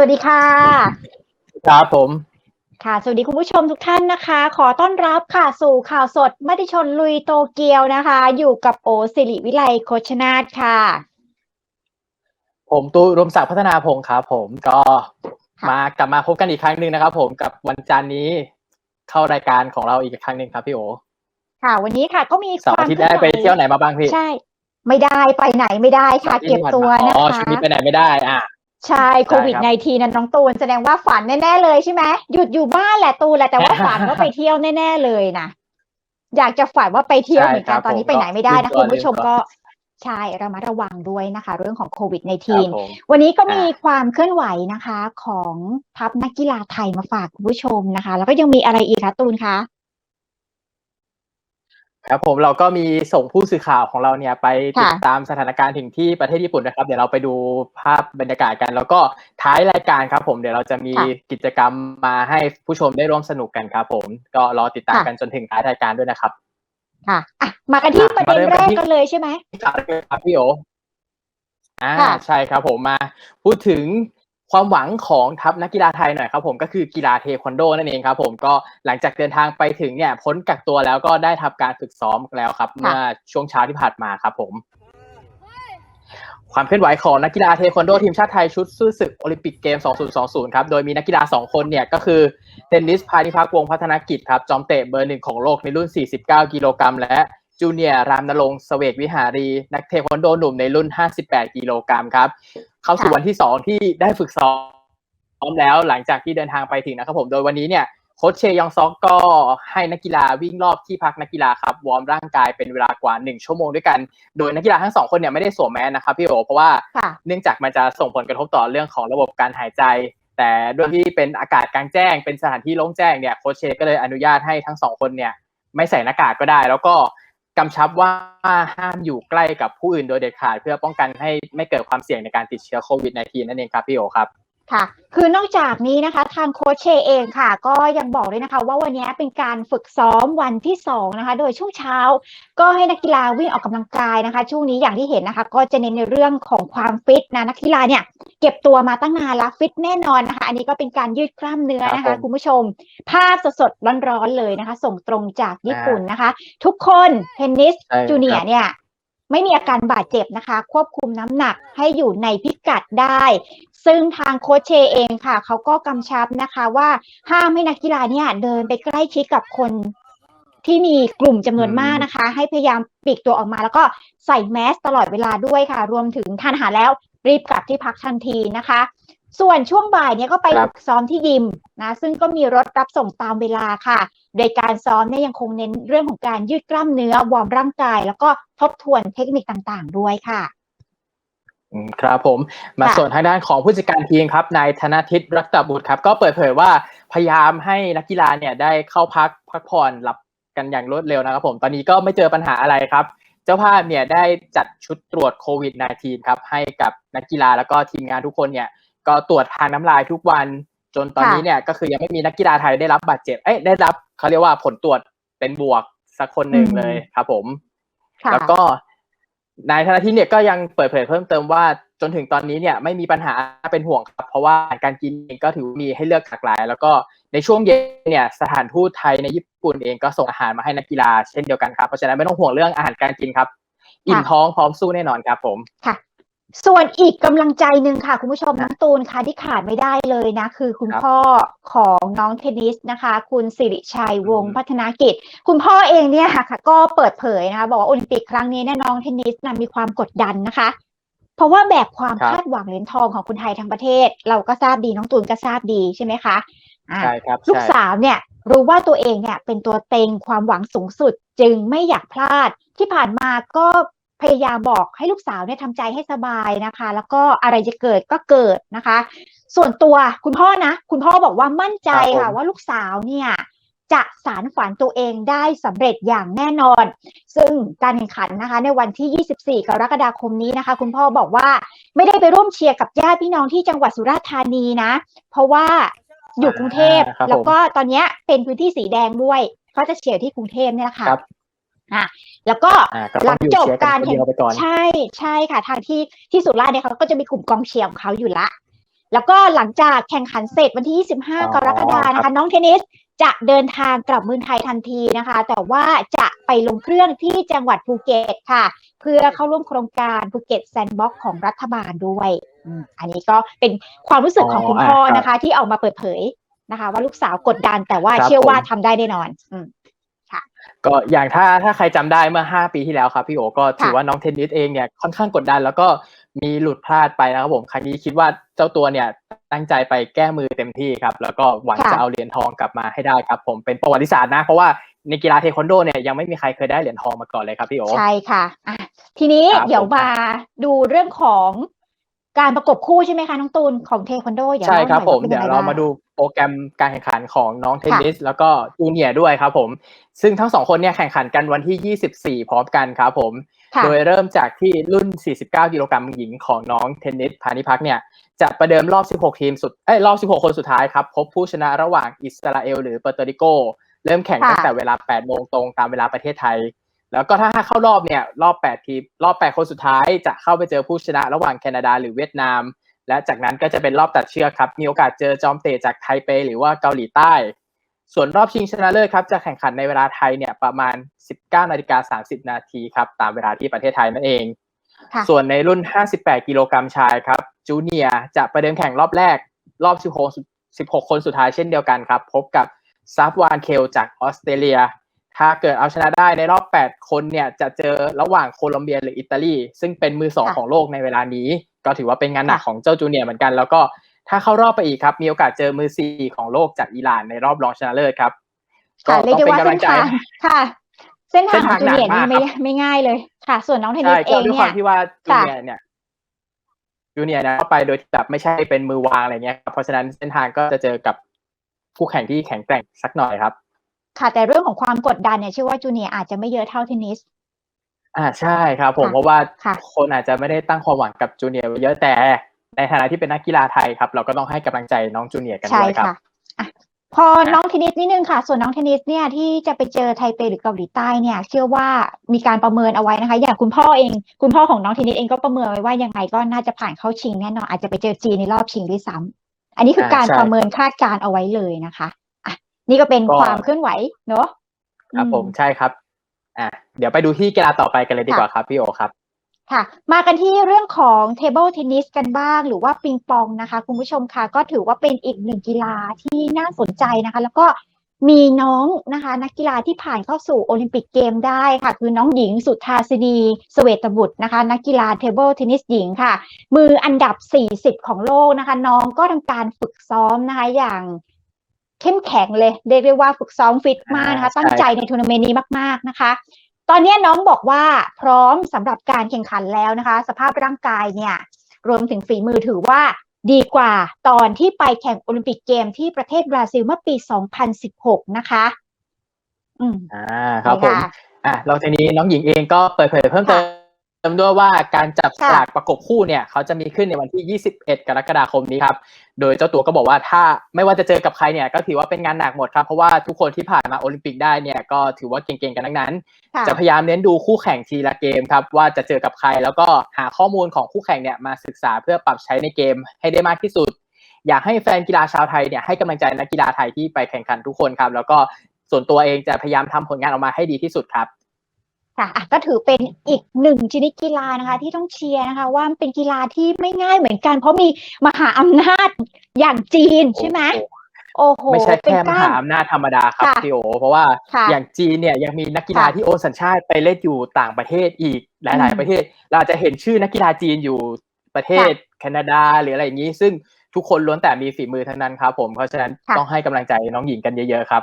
วัสดีค่ะ ครับผม ค่ะ สวัสดีคุณผู้ชมทุกท่านนะคะ ขอต้อนรับค่ะสู่ข่าวสดมติชนลุยโตเกียวนะคะ อยู่กับโอสิริวิไลโคชนาทค่ะ ผมตูรวมศักดิ์พัฒนาพงศ์ครับผมก็ค่ะมากลับมาพบกันอีกครั้งหนึ่งนะครับ ผมกับวันจันทร์นี้เข้ารายการของเราอีกครั้งหนึ่งครับพี่โอค่ะ วันนี้ค่ะก็มีเสาร์อาทิตย์ได้ไปเที่ยวไหนมาบ้างพี่ใช่ ไม่ได้ไปไหนไม่ได้ค่ะ เก็บตัวนะอ๋อคะช่วงนี้ไปไหนไม่ได้อะ ใช่โควิดได้ครับ19นั้นน้องตูนแสดงว่าฝันแน่ๆเลยใช่ไหมหยุดอยู่บ้านแหละตูนแหละแต่ว่าฝันว่าไปเที่ยวแน่ๆเลยนะอยากจะฝันว่าไปเที่ยวเหมือนกันตอนนี้ไปไหนไม่ได้นะคุณผู้ชมก็ใช่ระมัดระวังด้วยนะคะ เรื่องของโควิดครับ -19 ผมวันนี้ก็มีอ่าความเคลื่อนไหวนะคะ ของทัพนักกีฬาไทยมาฝากคุณผู้ชมนะคะ แล้วก็ยังมีอะไรอีกคะตูนคะ ครับผมเราก็มีส่งผู้สื่อข่าวของเราเนี่ยไปติดค่ะตามสถานการณ์ถึงที่ประเทศญี่ปุ่นนะครับ เดี๋ยวเราไปดูภาพบรรยากาศกัน แล้วก็ท้ายรายการครับผมเดี๋ยวเราจะมีค่ะกิจกรรมมาให้ผู้ชมได้ร่วมสนุกกันครับผมก็รอติดตามค่ะกันจนถึงท้ายรายการด้วยนะครับค่ะอะมากันที่อะประเด็นมาเริ่มแรกันกที่กันเลยใช่ไหมครับพี่โออ่าค่ะใช่ครับผมมาพูดถึง ความหวังของทัพนักกีฬาไทยหน่อยครับผมก็คือกีฬาเทควันโดนั่นเองครับผมก็หลังจากเดินทางไปถึงเนี่ยพ้นกักตัวแล้วก็ได้ทำการฝึกซ้อมแล้วครับเมื่อช่วงเช้าที่ผ่านมาครับผมความเคลื่อนไหวของนักกีฬาเทควันโดทีมชาติไทยชุดสู้ศึกโอลิมปิกเกม 2020 ครับ โดยมีนักกีฬา 2 คนเนี่ยก็คือเทนนิสพานิพักษ์วงศ์พัฒนกิจครับ จอมเตะเบอร์หนึ่งของโลกในรุ่น 49 กิโลกรัมและจูเนียร์รามนรงค์เสเวกวิหารี นักเทควันโดหนุ่มในรุ่น 58 กิโลกรัมครับ เข้าสู่ค่ะวันที่2ที่ได้ฝึกซ้อมแล้วหลังจากที่เดินทางไปถึงนะครับผมโดยวันนี้เนี่ยโค้ชเชยองซอกก็ให้นักกีฬาวิ่งรอบที่พักนักกีฬาครับวอร์มร่างกายเป็นเวลากว่า 1 ชั่วโมงด้วยกัน โดยนักกีฬาทั้งสองคนเนี่ยไม่ได้สวมแมสนะครับพี่โอเพราะว่าค่ะเนื่องจากมันจะส่งผลกระทบต่อเรื่องของระบบการหายใจ แต่ด้วยที่เป็นอากาศกลางแจ้ง เป็นสถานที่โล่งแจ้งเนี่ยโคชเชก็เลยอนุญาตให้ทั้งสองคนเนี่ยไม่ใส่หน้ากากก็ได้ แล้วก็ กำชับว่าห้ามอยู่ใกล้กับผู้อื่นโดยเด็ดขาด เพื่อป้องกันให้ไม่เกิดความเสี่ยงในการติดเชื้อโควิด -19 นั่นเองครับพี่โอครับ ค่ะ คือนอกจากนี้นะคะทางโค้ชเชเองค่ะ ก็ยังบอกด้วยนะคะ ว่าวันนี้เป็นการฝึกซ้อมวันที่สองนะคะ โดยช่วงเช้า ก็ให้นักกีฬาวิ่งออกกำลังกายนะคะ ช่วงนี้อย่างที่เห็นนะคะ ก็จะเน้นในเรื่องของความฟิตนะนักกีฬาเนี่ยเก็บตัวมาตั้งนานแล้วฟิตแน่นอนนะคะ อันนี้ก็เป็นการยืดกล้ามเนื้อนะครัคะบผม คุณผู้ชม ภาพสดๆร้อนๆเลยนะคะ ส่งตรงจากญี่ปุ่นนะคะ ทุกคนเทนนิส ใช่ครับจูเนียร์เนี่ย ไม่มีอาการบาดเจ็บนะคะ ควบคุมน้ำหนักให้อยู่ในพิกัดได้ ซึ่งทางโค้ชเชเองค่ะ เขาก็กำชับนะคะว่าห้ามให้นักกีฬาเนี่ยเดินไปใกล้ชิดกับคนที่มีกลุ่มจำนวนมากนะคะ ให้พยายามปลีกตัวออกมา แล้วก็ใส่แมสตลอดเวลาด้วยค่ะ รวมถึงทานอาหารแล้วรีบกลับที่พักทันทีนะคะ ส่วนช่วงบ่ายเนี่ยก็ไปครับฝึกซ้อมที่ยิมนะ ซึ่งก็มีรถรับส่งตามเวลาค่ะ โดยการซ้อมเนี่ยยังคงเน้นเรื่องของการยืดกล้ามเนื้อวอร์มร่างกาย แล้วก็ทบทวนเทคนิคต่างๆ ด้วยค่ะครับผมมาส่วนทางด้านของผู้จัดการทีมครับนายธนทิตรักตบุตรครับ ก็เปิดเผยว่าพยายามให้นักกีฬาเนี่ยได้เข้าพักพักผ่อนหลับกันอย่างรวดเร็วนะครับผมตอนนี้ก็ไม่เจอปัญหาอะไรครับ เจ้าภาพเนี่ยได้จัดชุดตรวจโควิด -19 ครับให้กับนักกีฬาแล้วก็ทีมงานทุกคนเนี่ยก็ตรวจทางน้ำลายทุกวัน จนตอนค่ะนี้เนี่ยก็คือยังไม่มีนักกีฬาไทยได้รับบาดเจ็บ เอ้ยได้รับเขาเรียกว่าผลตรวจเป็นบวกสักคนหนึ่งอืมเลยครับ ผมค่ะแล้วก็นายธนาทิตเนี่ยก็ยังเปิดเผยเพิ่มเติมว่าจนถึงตอนนี้เนี่ยไม่มีปัญหาเป็นห่วงครับ เพราะว่าอาหารการกินเองก็ถือว่ามีให้เลือกหลากหลาย แล้วก็ในช่วงเย็นเนี่ยสถานทูตไทยในญี่ปุ่นเองก็ส่งอาหารมาให้นักกีฬาเช่นเดียวกันครับเพราะฉะนั้นไม่ต้องห่วงเรื่องอาหารการกินครับ อิ่มท้องพร้อมสู้แน่นอนครับผมค่ะ ส่วนอีกกำลังใจหนึ่งค่ะ คุณผู้ชมค่ะน้องตูนค่ะที่ขาดไม่ได้เลยนะ คือคุณครับพ่อของน้องเทนนิสนะคะ คุณสิริชัยวงศ์อืมพัฒนากิจ คุณพ่อเองเนี่ยค่ะ ก็เปิดเผยนะคะ บอกว่าโอลิมปิกครั้งนี้เนี่ยน้องเทนนิสนะมีความกดดันนะคะ เพราะว่าแบกความครับคาดหวังเหรียญทองของคนไทยทั้งประเทศ เราก็ทราบดีน้องตูนก็ทราบดีใช่ไหมคะอ่าใช่ครับลูกใช่สาวเนี่ยรู้ว่าตัวเองเนี่ยเป็นตัวเต็งความหวังสูงสุดจึงไม่อยากพลาดที่ผ่านมาก็ พยายามบอกให้ลูกสาวเนี่ยทำใจให้สบายนะคะ แล้วก็อะไรจะเกิดก็เกิดนะคะ ส่วนตัวคุณพ่อนะ คุณพ่อบอกว่ามั่นใจครับผมค่ะ ว่าลูกสาวเนี่ยจะสารฝันตัวเองได้สำเร็จอย่างแน่นอน ซึ่งการแข่งขันนะคะ ในวันที่ 24 กรกฎาคมนี้นะคะ คุณพ่อบอกว่าไม่ได้ไปร่วมเชียร์กับญาติพี่น้องที่จังหวัดสุราษฎร์ธานีนะ เพราะว่าอยู่กรุงเทพอ่าครับผมแล้วก็ตอนเนี้ยเป็นพื้นที่สีแดงด้วยเขาจะเชียร์ที่กรุงเทพเนี่ยแหละค่ะครับ อะแล้วก็อ่าก็หต้ลัองงอยู่จบเชียร์กัการนคนแข่เดีงยวไปก่อนใช่ใช่ค่ะ ทางที่ที่สุราษฎร์เนี่ยเขาก็จะมีกลุ่มกองเชียร์ของเขาอยู่ละ แล้วก็หลังจากแข่งขันเสร็จวันที่ 25 กรกฎาคมนะคะ น้องเทนนิสจะเดินทางกลับเมืองไทยทันทีนะคะ แต่ว่าจะไปลงเครื่องที่จังหวัดภูเก็ตค่ะ เพื่อเข้าร่วมโครงการภูเก็ตแซนด์บ็อกของรัฐบาลด้วยอืมอันนี้ก็เป็นความรู้สึกของคุณพ่อนะคะ ที่ออกมาเปิดเผยนะคะ ว่าลูกสาวกดดันแต่ว่าเชื่อว่าทำได้แน่นอน อืม ก็อย่างถ้าถ้าใครจำได้เมื่อ 5 ปีที่แล้วครับพี่โอก็ถือค่ะว่าน้องเทนนิสเองเนี่ยค่อนข้างกดดัน แล้วก็มีหลุดพลาดไปนะครับผมครั้งนี้คิดว่าเจ้าตัวเนี่ยตั้งใจไปแก้มือเต็มที่ครับ แล้วก็หวังค่ะจะเอาเหรียญทองกลับมาให้ได้ครับ ผมเป็นประวัติศาสตร์นะ เพราะว่าในกีฬาเทควันโดเนี่ยยังไม่มีใครเคยได้เหรียญทองมาก่อนเลยครับพี่โอใช่ค่ะอะทีนี้ครับเดี๋ยวผมมาดูเรื่องของ การประกบคู่ใช่ไหมคะน้องตูนของเทควันโดอย่าใช่เล่าหคน่รัอบยผมว่าป็นเดี๋ยวงไงเราบ้งมาดูโปรแกรมการแข่งขันของน้องเทนนิสแล้วก็จูเนียร์ด้วยครับผม ซึ่งทั้งสองคนเนี่ยแข่งขันกันวันที่ 24 พร้อมกันครับผมค่ะโดยเริ่มจากที่รุ่น 49 กิโลกรัมหญิงของน้องเทนนิสพานิพักเนี่ยจะประเดิมรอบ 16 ทีมสุดเอ้ยรอบ 16 คนสุดท้ายครับ พบผู้ชนะระหว่างอิสราเอล หรือเปอร์โตริโก เริ่มแข่งค่ะตั้งแต่เวลา 8 โมงตรงตามเวลาประเทศไทย แล้วก็ถ้าเข้ารอบเนี่ยรอบ 8 ทีมรอบ 8 คนสุดท้ายจะเข้าไปเจอผู้ชนะระหว่างแคนาดาหรือเวียดนาม และจากนั้นก็จะเป็นรอบตัดเชือกครับ มีโอกาสเจอจอมเตะจากไทเป หรือว่าเกาหลีใต้ ส่วนรอบชิงชนะเลิศครับจะแข่งขันในเวลาไทยเนี่ยประมาณ 19นาฬิกา30 นาทีครับตามเวลาที่ประเทศไทยนั่นเองค่ะส่วนในรุ่น 58 กิโลกรัมชายครับจูเนียร์จะประเดิมแข่งรอบแรกรอบ16 16 คนสุดท้ายเช่นเดียวกันครับ พบกับซาฟวานเคลจากออสเตรเลีย ถ้าเกิดเอาชนะได้ในรอบ 8 คนเนี่ยจะเจอระหว่างโคลอมเบียหรืออิตาลี ซึ่งเป็นมือสองค่ะของโลกในเวลานี้ ก็ถือว่าเป็นงานหนักค่ะของเจ้าจูเนียร์เหมือนกัน แล้วก็ถ้าเข้ารอบไปอีกครับ มีโอกาสเจอมือสี่ของโลกจากอิหร่านในรอบรองชนะเลิศครับค่ะเรียกได้ว่าต้องเป็นกำลังใจเส้นทางค่ะ เส้นทางของเส้จูนทางเนียร์หนันี่กมากไม่ครับไม่ง่ายเลยค่ะ ส่วนน้องเทนนิใช่สเอก็งด้วยคเนี่วายมที่ว่าจูค่ะเนียร์เนี่ยจูเนียร์เนี่ยเข้าไปโดยที่แบบไม่ใช่เป็นมือวางอะไรเงี้ยครับเพราะฉะนั้นเส้นทางก็จะเจอกับคู่แข่งที่แข็งแกร่งสักหน่อยครับ ค่ะ แต่เรื่องของความกดดันเนี่ยเชื่อว่าจูเนียร์อาจจะไม่เยอะเท่าเทนนิส อ่าใช่ครับผมค่ะเพราะว่าค่ะคนอาจจะไม่ได้ตั้งความหวังกับจูเนียร์ไว้เยอะแต่ในฐานะที่เป็นนักกีฬาไทยครับ เราก็ต้องให้กำลังใจน้องจูเนียร์กันใช่ด้วยครับ ค่ะอะ พอน้องเทนนิสนิดนึงค่ะ ส่วนน้องเทนนิสเนี่ยที่จะไปเจอไทเปหรือเกาหลีใต้เนี่ย เชื่อว่ามีการประเมินเอาไว้นะคะ อย่างคุณพ่อเอง คุณพ่อของน้องเทนนิสเองก็ประเมินไว้ว่ายังไงก็น่าจะผ่านเข้าชิงแน่นอนอาจจะไปเจอจีนในรอบชิงด้วยซ้ำอันนี้คืออาการใช่ ประเมินคาดการณ์เอาไว้เลยนะคะอะ นี่ก็เป็นก็ความเคลื่อนไหวเนอะครับอืผมใช่ครับอ่าเดี๋ยวไปดูที่กีฬาต่อไปกันเลยดีกว่าครับพี่โอครับค่ะ มากันที่เรื่องของเทเบิลเทนนิสกันบ้าง หรือว่าปิงปองนะคะ คุณผู้ชมค่ะ ก็ถือว่าเป็นอีกหนึ่งกีฬาที่น่าสนใจนะคะ แล้วก็มีน้องนะคะ นักกีฬาที่ผ่านเข้าสู่โอลิมปิกเกมได้ค่ะ คือน้องหญิงสุทธาสินีสเวตบุตรนะคะ นักกีฬาเทเบิลเทนนิสหญิงค่ะ มืออันดับ 40 ของโลกนะคะ น้องก็ทำการฝึกซ้อมนะคะอย่าง เข้มแข็งเลยเรียกได้ว่าฝึกซ้อมฟิตมากนะคะอ่าใช่ตั้งใจในทัวร์นาเมนต์นี้มาก ๆนะคะ ตอนนี้น้องบอกว่าพร้อมสำหรับการแข่งขันแล้วนะคะ สภาพร่างกายเนี่ย รวมถึงฝีมือถือว่าดีกว่าตอนที่ไปแข่งโอลิมปิกเกมที่ประเทศบราซิลเมื่อปี 2016 นะคะ อืมอ่าครับผมนี่ะอะแล้วทีนี้น้องหญิงเองก็เปิดเผยเพิ่มเติม ด้วยว่าการจับสค่ะลากประกบคู่เนี่ย เขาจะมีขึ้นในวันที่ 21 กรกฎาคมนี้ครับ โดยเจ้าตัวก็บอกว่าถ้าไม่ว่าจะเจอกับใครเนี่ย ก็ถือว่าเป็นงานหนักหมดครับ เพราะว่าทุกคนที่ผ่านมาโอลิมปิกได้เนี่ย ก็ถือว่าเก่งๆกันทั้งนั้นค่ะจะพยายามเน้นดูคู่แข่งทีละเกมครับ ว่าจะเจอกับใคร แล้วก็หาข้อมูลของคู่แข่งเนี่ยมาศึกษาเพื่อปรับใช้ในเกมให้ได้มากที่สุด อยากให้แฟนกีฬาชาวไทยเนี่ยให้กำลังใจนักกีฬาไทยที่ไปแข่งขันทุกคนครับ แล้วก็ส่วนตัวเองจะพยายามทำผลงานออกมาให้ดีที่สุดครับ ค่ะอะก็ถือเป็นอีกหนึ่งชนิดกีฬานะคะ ที่ต้องเชียร์นะคะ ว่ามันเป็นกีฬาที่ไม่ง่ายเหมือนกัน เพราะมีมหาอำนาจอย่างจีนใช่ไหมโอ้โหไม่ใช่เป็นแค่มกล้าหามอำนาจธรรมดาครับค่ะพี่โอเพราะว่าค่ะอย่างจีนเนี่ยยังมีนักกีฬาค่ะที่โอนสัญชาติไปเล่นอยู่ต่างประเทศอีกหอืลายมๆประเทศ เราอาจจะเห็นชื่อนักกีฬาจีนอยู่ประเทศแคนาดาหรืออะไรอย่างนี้ ซึ่งทุกคนล้วนแต่มีฝีมือทั้งนั้นครับผมเพราะฉะนั้นค่ะต้องให้กำลังใจน้องหญิงกันเยอะ ๆ ครับ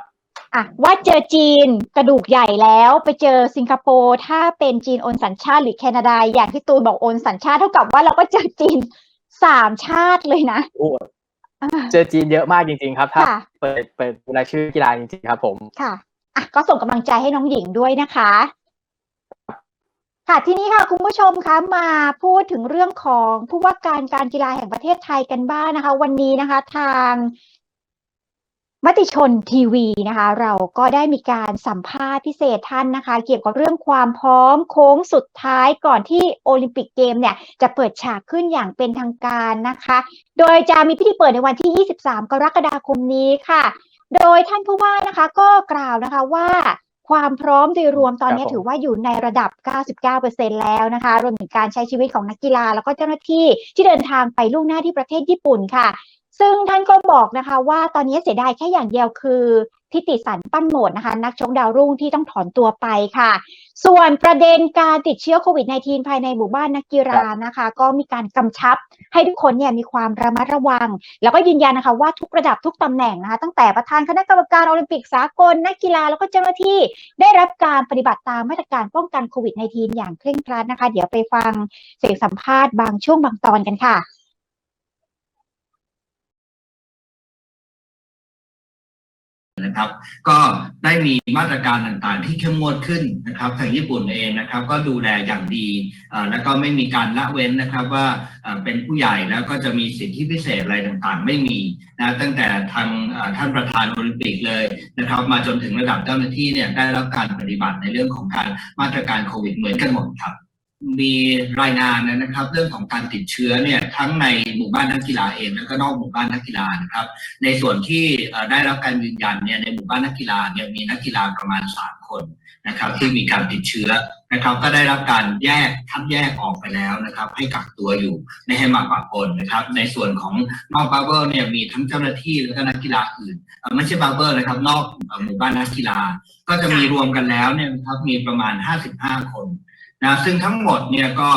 อะว่าเจอจีนกระดูกใหญ่แล้วไปเจอสิงคโปร์ถ้าเป็นจีนโอนสัญชาติหรือแคนาดาอย่างที่ตูนบอกโอนสัญชาติเท่ากับว่าเราก็เจอจีนสามชาติเลยนะโอ้อ่าเจอจีนเยอะมากจริง ๆ ครับ ถ้าค่ะเปิดเปิดรายชื่อกีฬาจริงๆครับ ผมค่ะอะก็ส่งกำลังใจให้น้องหญิงด้วยนะคะ ค่ะทีนี้ค่ะคุณผู้ชมคะมาพูดถึงเรื่องของผู้ว่าการการกีฬาแห่งประเทศไทยกันบ้างนะคะ วันนี้นะคะ ทาง มติชนทีวีนะคะ เราก็ได้มีการสัมภาษณ์พิเศษท่านนะคะ เกี่ยวกับเรื่องความพร้อมโค้งสุดท้ายก่อนที่โอลิมปิกเกมเนี่ย จะเปิดฉากขึ้นอย่างเป็นทางการนะคะ โดยจะมีพิธีเปิดในวันที่ 23 กรกฎาคมนี้ค่ะ โดยท่านผู้ว่านะคะก็กล่าวนะคะว่าความพร้อมโดยรวมตอนนี้ครับผมถือว่าอยู่ในระดับ 99%แล้วนะคะ รวมถึงการใช้ชีวิตของนักกีฬา แล้วก็เจ้าหน้าที่ที่เดินทางไปล่วงหน้าที่ประเทศญี่ปุ่นค่ะ ซึ่งท่านก็บอกนะคะว่าตอนนี้เสียดายแค่อย่างเดียวคือทิติสันปั้นโหมดนะคะ นักชกดาวรุ่งที่ต้องถอนตัวไปค่ะ ส่วนประเด็นการติดเชื้อโควิด -19 ภายในหมู่บ้านนักกีฬานะคะ ก็มีการกำชับให้ทุกคนเนี่ยมีความระมัดระวัง แล้วก็ยืนยันนะคะว่าทุกระดับทุกตำแหน่งนะคะ ตั้งแต่ประธานคณะกรรมการโอลิมปิกสากลนักกีฬาแล้วก็เจ้าหน้าที่ได้รับการปฏิบัติตามมาตรการป้องกันโควิด -19 อย่างเคร่งครัดนะคะ เดี๋ยวไปฟังเสียงสัมภาษณ์บางช่วงบางตอนกันค่ะ นะครับ ก็ได้มีมาตรการต่างๆ ที่เข้มงวดขึ้นนะครับทางญี่ปุ่นเองนะครับ ก็ดูแลอย่างดีแล้วก็ไม่มีการละเว้นนะครับว่าเป็นผู้ใหญ่แล้วก็จะมีสิทธิพิเศษอะไรต่างๆ ไม่มีนะตั้งแต่ทางท่านประธานโอลิมปิกเลยนะครับ มาจนถึงระดับเจ้าหน้าที่เนี่ยได้รับการปฏิบัติในเรื่องของการมาตรการโควิดเหมือนกันหมดครับ มีรายงานนะครับ เรื่องของการติดเชื้อเนี่ยทั้งในหมู่บ้านนักกีฬาเองแล้วก็นอกหมู่บ้านนักกีฬานะครับ ในส่วนที่ได้รับการยืนยันเนี่ยในหมู่บ้านนักกีฬาเนี่ยมีนักกีฬาประมาณ 3 คนนะครับ ที่มีการติดเชื้อนะครับ ก็ได้รับการแยกคัดแยกออกไปแล้วนะครับ ให้กักตัวอยู่ไม่ให้มาปะปนนะครับ ในส่วนของนอกบาร์เบอร์เนี่ยมีทั้งเจ้าหน้าที่แล้วก็นักกีฬาอื่นไม่ใช่บาร์เบอร์นะครับ นอกหมู่บ้านนักกีฬา ก็จะมีรวมกันแล้วเนี่ยนะครับมีประมาณ 55 คน นะซึ่งทั้งหมดเนี่ยก็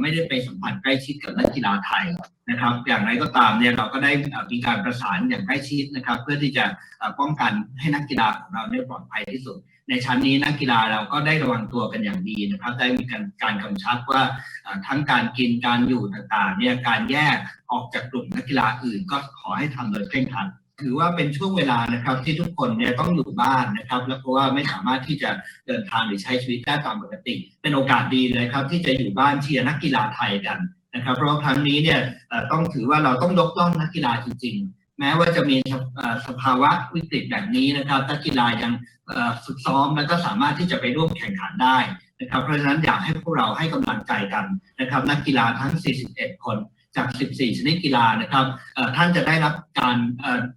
ไม่ได้ไปสัมผัสใกล้ชิดกับนักกีฬาไทยนะครับ อย่างไรก็ตามเนี่ยเราก็ได้มีการประสานอย่างใกล้ชิดนะครับ เพื่อที่จะป้องกันให้นักกีฬาของเราได้ปลอดภัยที่สุด ในชั้นนี้นักกีฬาเราก็ได้ระวังตัวกันอย่างดีนะครับ ได้มีการการกำชับว่าทั้งการกินการอยู่ต่างๆเนี่ยการแยกออกจากกลุ่มนักกีฬาอื่น ก็ขอให้ทำโดยเคร่งครัด ถือว่าเป็นช่วงเวลานะครับที่ทุกคนเนี่ยต้องอยู่บ้านนะครับ แล้วเพราะว่าไม่สามารถที่จะเดินทางหรือใช้ชีวิตได้ตามปกติ เป็นโอกาสดีเลยครับ ที่จะอยู่บ้านเชียร์นักกีฬาไทยกันนะครับ เพราะครั้งนี้เนี่ยต้องถือว่าเราต้องยกย่องนักกีฬาจริงๆ แม้ว่าจะมีสภาวะวิกฤตแบบนี้นะครับนักกีฬายังฝึกซ้อมแล้วก็สามารถที่จะไปร่วมแข่งขันได้นะครับ เพราะฉะนั้นอยากให้พวกเราให้กำลังใจกันนะครับ นักกีฬาทั้ง 41 คน จาก 14 ชนิดกีฬานะครับท่านจะได้รับการ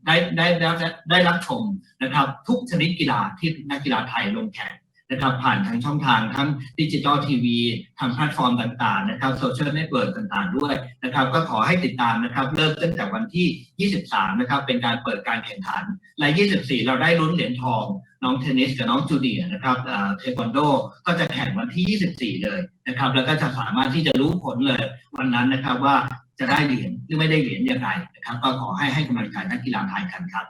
ได้ได้ได้ได้ได้รับชมนะครับ ทุกชนิดกีฬาที่นักกีฬาไทยลงแข่งนะครับผ่านทางช่องทางทั้งดิจิ t a ลทีวีทางแพลตฟอร์มต่างๆนะครับโซเชียลเน็ตเวิร์กต่างๆ ด้วยนะครับ ก็ขอให้ติดตามนะครับ เริ่มตั้งแต่วันที่ 23 นะครับ เป็นการเปิดการแข่งขัน และ 24 เราได้ลุ้นเหรียญทอง น้องเทนนิสกับน้องจูเนียนะครับเออเทควันโดก็จะแข่งวันที่ 24 เลยนะครับ แล้วก็จะสามารถที่จะรู้ผลเลยวันนั้นนะครับว่า จะได้เหรียญหรือไม่ได้เหรียญอย่างไรนะครับ ก็ขอให้ให้กำลังใจนักกีฬาไทยกันครับ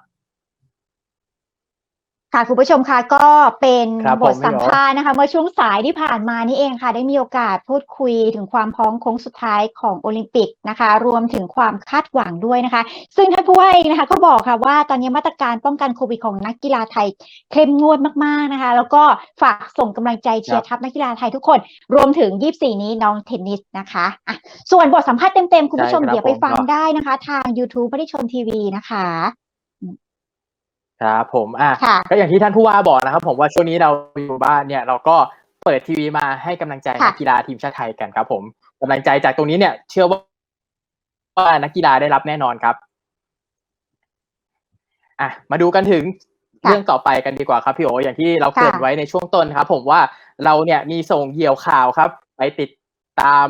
ค่ะคุณผู้ชมคะก็เป็นครับบผมทสัมภาษณ์นะคะเมื่อช่วงสายที่ผ่านมานี่เองค่ะ ได้มีโอกาสพูดคุยถึงความพร้อมโค้งสุดท้ายของโอลิมปิกนะคะ รวมถึงความคาดหวังด้วยนะคะ ซึ่งท่านผู้ว่าเองนะคะก็บอกค่ะว่าตอนนี้มาตรการป้องกันโควิดของนักกีฬาไทยเข้มงวดมากๆนะคะ แล้วก็ฝากส่งกำลังใจเชียร์ทัพนักกีฬาไทยทุกคน รวมถึง 24 นี้น้องเทนนิสนะคะอะส่วนบทสัมภาษณ์เต็มๆคุณผู้ชมใช่ครับเดี๋ยวไปผมฟังก็ได้นะคะ ทาง YouTube ไม่ได้ชนทีวีนะคะ ครับผมอะค่ะก็อย่างที่ท่านผู้ว่าบอกนะครับ ผมว่าช่วงนี้เราอยู่บ้านเนี่ยเราก็เปิดทีวีมาให้กำลังใจค่ะนักกีฬาทีมชาติไทยกันครับ ผมกำลังใจจากตรงนี้เนี่ย เชื่อว่าว่านักกีฬาได้รับแน่นอนครับอะมาดูกันถึงค่ะเรื่องต่อไปกันดีกว่าครับพี่โออย่างที่เราค่ะเกริดไว้ในช่วงต้นครับ ผมว่าเราเนี่ยมีส่งเหยี่ยวข่าวครับ ไปติดตาม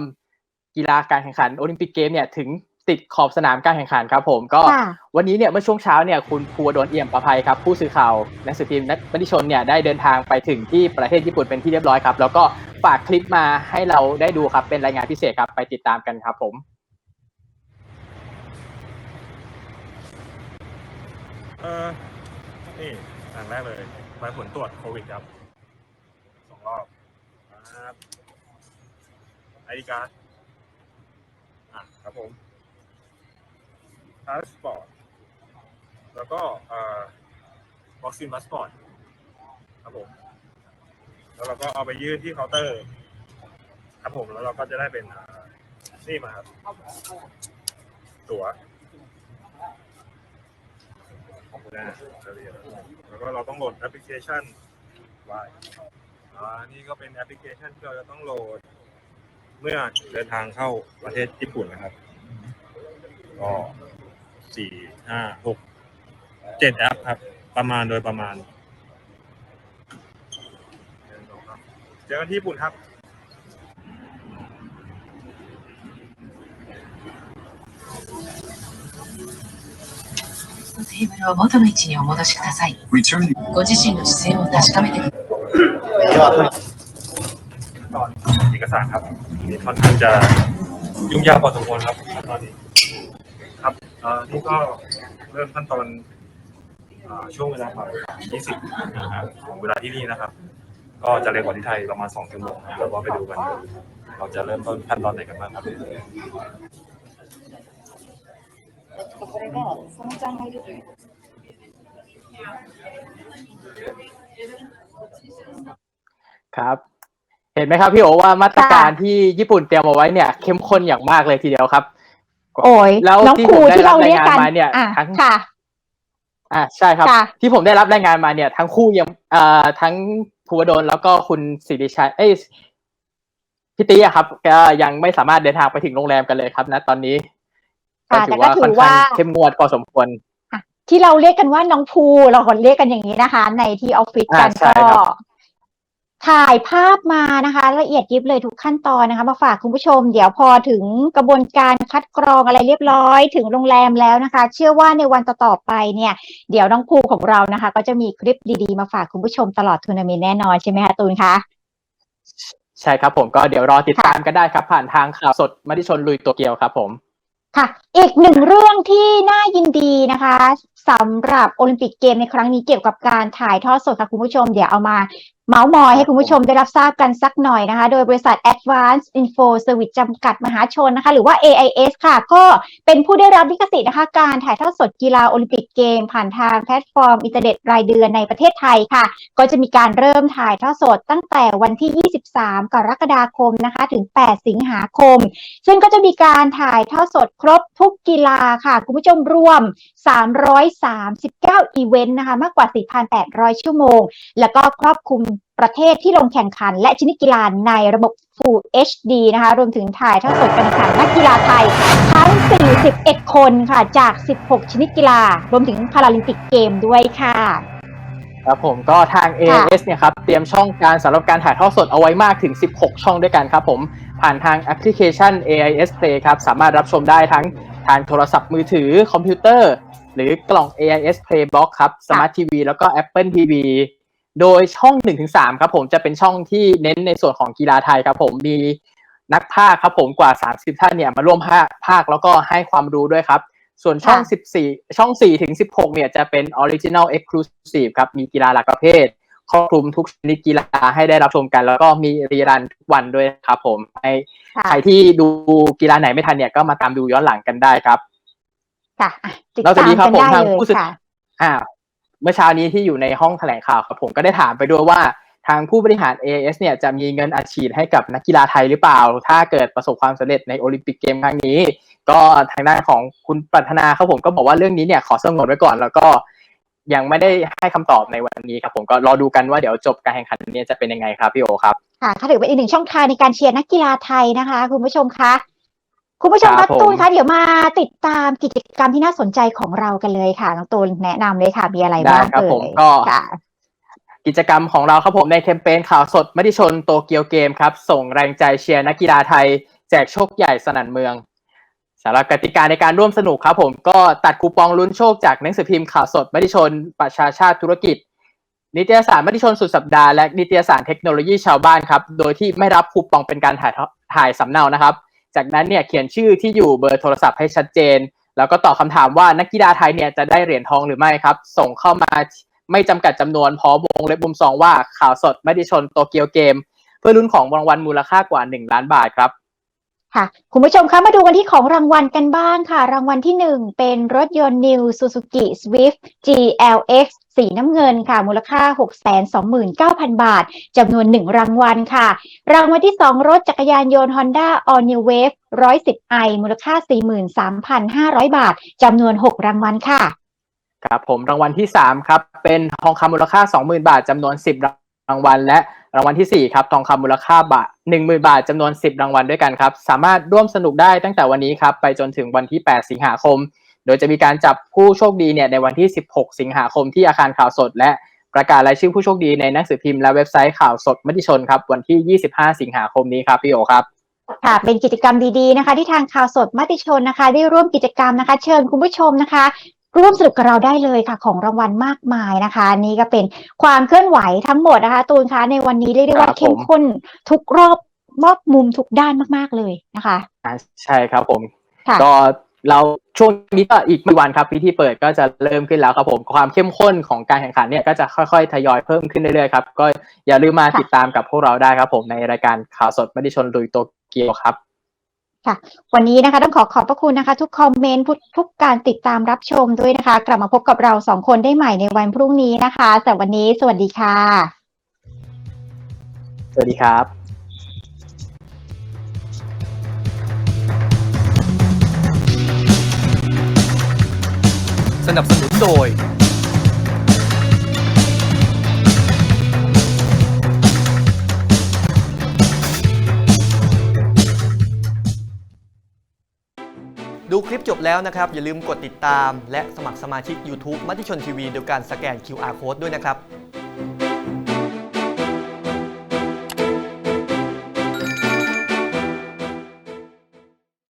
กีฬาการแข่งขันโอลิมปิกเกมเนี่ยถึง ติดขอบสนามการแข่งขันครับผมก็ค่ะวันนี้เนี่ยเมื่อช่วงเช้าเนี่ยคุณภูวดลเอี่ยมประภัยครับผู้สื่อข่าวหนังสือพิมพ์นักมติชนเนี่ยได้เดินทางไปถึงที่ประเทศญี่ปุ่นเป็นที่เรียบร้อยครับ แล้วก็ฝากคลิปมาให้เราได้ดูครับเป็นรายงานพิเศษครับไปติดตามกันครับผม เออนี่อันแรกเลยใบผลตรวจโควิดครับสองรอบครับไอดีการ์ดอะครับผม พาสปอร์ตแล้วก็วัคซีนพาสปอร์ตครับผม แล้วเราก็เอาไปยื่นที่เคาน์เตอร์ ครับผมแล้วเราก็จะได้เป็นนี่มาครับตั๋วนะแล้วก็เราต้องโหลดแอปพลิเคชันไว้อ่านี่ก็เป็นแอปพลิเคชันที่เราจะต้องโหลด เมื่อเดินทางเข้าประเทศญี่ปุ่นนะครับก็ สี่ห้าหกเจ็ดแอปครับ ประมาณโดยประมาณ เจอกันที่ญี่ปุ่นครับ テーブルを元の位置にお戻しください。 Returning ご自身の姿勢を確かめてください。 ตอนเอกสารครับนี่ค่อนข้างจะยุ่งยากพอสมควรครับขั้นตอนนี้ ครับเ อ่อนี่ก็เริ่มขั้นตอนอ่าช่วงเวลาประมาณ20นะครับของเวลาที่นี่นะครับ ก็จะเร็วกว่าที่ไทยประมาณ2ชั่วโมงครับแล้วก็ไปดูกัน เราจะเริ่มต้นขั้นตอนไหนกันบ้างครับครับ เห็นไหมครับพี่โอว่ามาตรการที่ญี่ปุ่นเตรียมเอาไว้เนี่ยเข้มข้นอย่างมากเลยทีเดียวครับ โอ้ยแล้วน้องที่ครูผมได้ที่เรารับเรียกกันรายงานมาเนี่ยอะทั้งค่ะ อ่าใช่ครับค่ะที่ผมได้รับรายงานมาเนี่ย ทั้งคู่ยังอ่าทั้งภูวดลแล้วก็คุณสิริชัยเอ้ยพี่ตีอะครับก็ยังไม่สามารถเดินทางไปถึงโรงแรมกันเลยครับ นะตอนนี้ค่ะถือแต่ก็ว่าถืค่อนอว่าข้างเข้มงวดพอสมควรที่เราเรียกกันว่าน้องภูเราคนเรียกกันอย่างนี้นะคะ ในที่ออฟฟิศกันอ่าใช่ก็ครับ ถ่ายภาพมานะคะ ละเอียดยิบเลยทุกขั้นตอนนะคะ มาฝากคุณผู้ชม เดี๋ยวพอถึงกระบวนการคัดกรองอะไรเรียบร้อย ถึงโรงแรมแล้วนะคะ เชื่อว่าในวันต่อๆไปเนี่ย เดี๋ยวน้องภูของเรานะคะ ก็จะมีคลิปดีๆ มาฝากคุณผู้ชมตลอดทัวร์นาเมนต์แน่นอนใช่ไหมคะตูนคะใช่ครับผมก็เดี๋ยวรอติดตามกันได้ครับ ผ่านทางข่าวสดมติชนลุยตัวเกียวครับผมค่ะ อีกหนึ่งเรื่องที่น่ายินดีนะคะสำหรับโอลิมปิกเกมในครั้งนี้เกี่ยวกับการถ่ายทอดสดค่ะคุณผู้ชม เดี๋ยวเอามา เมาส์มอยให้คุณผู้ชมได้รับทราบกันสักหน่อยนะคะ โดยบริษัท Advanced Info Service จำกัดมหาชนนะคะ หรือว่า AIS ค่ะ ก็เป็นผู้ได้รับลิขสิทธิ์นะคะ การถ่ายทอดสดกีฬาโอลิมปิกเกม ผ่านทางแพลตฟอร์มอินเทอร์เน็ตรายเดือนในประเทศไทยค่ะ ก็จะมีการเริ่มถ่ายทอดสดตั้งแต่วันที่ 23 กรกฎาคมนะคะ ถึง 8 สิงหาคม ซึ่งก็จะมีการถ่ายทอดสดครบทุกกีฬาค่ะ คุณผู้ชมรวม 339 อีเวนต์นะคะ มากกว่า 4,800 ชั่วโมง แล้วก็ครอบคลุม ประเทศที่ลงแข่งขัน และชนิดกีฬาในระบบ Full HD นะคะ รวมถึงถ่ายทอดสดการแข่งขันนักกีฬาไทย ทั้ง 41 คนค่ะจาก 16 ชนิดกีฬา รวมถึงพาราลิมปิกเกมด้วยค่ะครับผมก็ทาง AIS เนี่ยครับ เตรียมช่องการสำหรับการถ่ายทอดสดเอาไว้มากถึง 16 ช่องด้วยกันครับผม ผ่านทางแอปพลิเคชัน AIS Play ครับ สามารถรับชมได้ทั้งทางโทรศัพท์มือถือคอมพิวเตอร์ หรือกล่อง AIS Playbox ครับ Smart TV แล้วก็ Apple TV โดยช่อง 1-3 ครับผมจะเป็นช่องที่เน้นในส่วนของกีฬาไทยครับผมมีนักภาคครับผมกว่า 30 ท่านเนี่ยมาร่วมภาคภาคแล้วก็ให้ความรู้ด้วยครับ ส่วนช่องค่ะ14 ช่อง 4 ถึง 16 เนี่ยจะเป็น Original Exclusive ครับ มีกีฬาหลากประเภท ครอบคลุมทุกชนิดกีฬาให้ได้รับชมกัน แล้วก็มีรีรันทุกวันด้วยครับผมให้ค่ะใครที่ดูกีฬาไหนไม่ทันเนี่ยก็มาตามดูย้อนหลังกันได้ครับ ค่ะอะติดนอกจากตามนี้ครักับนผมได้ทางเลยผู้สื่อค่ะอ่า เมื่อเช้านี้ที่อยู่ในห้องแถลงข่าวครับผมก็ได้ถามไปด้วยว่าทางผู้บริหาร AAS เนี่ยจะมีเงินอัดฉีดให้กับนักกีฬาไทยหรือเปล่า ถ้าเกิดประสบความสำเร็จในโอลิมปิกเกมครั้งนี้ ก็ทางด้านของคุณปรัชนาครับผมก็บอกว่าเรื่องนี้เนี่ยขอสงวนไว้ก่อน แล้วก็ยังไม่ได้ให้คำตอบในวันนี้ครับผมก็รอดูกันว่าเดี๋ยวจบการแข่งขันนี้จะเป็นยังไงครับพี่โอครับค่ะถือเป็นอีกหนึ่งช่องทางในการเชียร์นักกีฬาไทยนะคะ คุณผู้ชมคะ คุณผู้ชมครัคะบผมตูนคะเดี๋ยวมาติดตามกิจกรรมที่น่าสนใจของเรากันเลยค่ะน้องตูนแนะนำเลยค่ะมีอะไรได้บ้างครับเอ่ผมยก็ค่ะกิจกรรมของเราครับผมในแคมเปญข่าวสดมติชนโตเกียวเกมครับ ส่งแรงใจเชียร์นักกีฬาไทย แจกโชคใหญ่สนั่นเมืองสำหรับกติกาในการร่วมสนุกครับผมก็ตัดคูปองลุ้นโชคจากหนังสือพิมพ์ข่าวสดมติชน ประชาชาติธุรกิจ นิตยสารมติชนสุดสัปดาห์และนิตยสารเทคโนโลยีชาวบ้านครับ โดยที่ไม่รับคูปองเป็นการถ่ายทอถ่ายสำเนานะครับ จากนั้นเนี่ยเขียนชื่อที่อยู่เบอร์โทรศัพท์ให้ชัดเจน แล้วก็ตอบคำถามว่านักกีฬาไทยเนี่ยจะได้เหรียญทองหรือไม่ครับ ส่งเข้ามาไม่จำกัดจำนวนพร้อมวงเล็บมุมซองว่าข่าวสดไมติชนโตเกียวเกม เพื่อลุ้นของรางวัลมูลค่ากว่า 1 ล้านบาทครับค่ะคุณผู้ชมคะมาดูกันที่ของรางวัลกันบ้างค่ะ รางวัลที่หนึ่งเป็นรถยนต์ New Suzuki Swift GLX สีน้ำเงินค่ะ มูลค่า 629,000 บาทจำนวนหนึ่งรางวัลค่ะ รางวัลที่สองรถจักรยานยนต์ Honda All New Wave 110i มูลค่า 43,500 บาทจำนวน 6 รางวัลค่ะ ครับผมรางวัลที่สามครับ เป็นทองคำมูลค่า 20,000 บาทจำนวน 10 รางวัล และรางวัลที่สี่ครับ ทองคำมูลค่าบาท10,000 บาทจำนวน 10 รางวัลด้วยกันครับ สามารถร่วมสนุกได้ตั้งแต่วันนี้ครับ ไปจนถึงวันที่ 8 สิงหาคม ดยจะมีการจับผู้โชคดีเนี่ยในวันที่ 16 สิงหาคมที่อาคารข่าวสด และประกาศรายชื่อผู้โชคดีในหนังสือพิมพ์และเว็บไซต์ข่าวสดมติชนครับวันที่ 25 สิงหาคมนี้ครับพี่โอครับค่ะเป็นกิจกรรมดีๆนะคะ ที่ทางข่าวสดมติชนนะคะ ได้ร่วมกิจกรรมนะคะ เชิญคุณผู้ชมนะคะ ร่วมสนุกกับเราได้เลยค่ะ ของรางวัลมากมายนะคะ นี่ก็เป็นความเคลื่อนไหวทั้งหมดนะคะ ตูนคะในวันนี้เรียกได้ว่าครับผมเข้มข้นทุกรอบมอบมุมทุกด้านมากๆเลยนะคะอ่าใช่ครับผมค่ะก็ เราช่วงนี้ก็อีกไม่กี่วันครับพิธีเปิดก็จะเริ่มขึ้นแล้วครับผมความเข้มข้นของการแข่งขันเนี่ยก็จะค่อยๆ ทยอยเพิ่มขึ้นเรื่อยๆครับก็อย่าลืมมาค่ะติดตามกับพวกเราได้ครับผมในรายการข่าวสดมติชนลุยโตเกียวครับวันนี้นะคะต้องขอขอบพระคุณนะคะ ทุกคอมเมนต์ทุกทุกการติดตามรับชมด้วยนะคะ กลับมาพบกับเราสองคนได้ใหม่ในวันพรุ่งนี้นะคะแต่วันนี้สวัสดีค่ะ สวัสดีครับ สนับสนุนโดย ดูคลิปจบแล้วนะครับ อย่าลืมกดติดตาม และสมัครสมาชิก YouTube มัติชนทีวีโดยการสแกน QR Code ด้วยนะครับ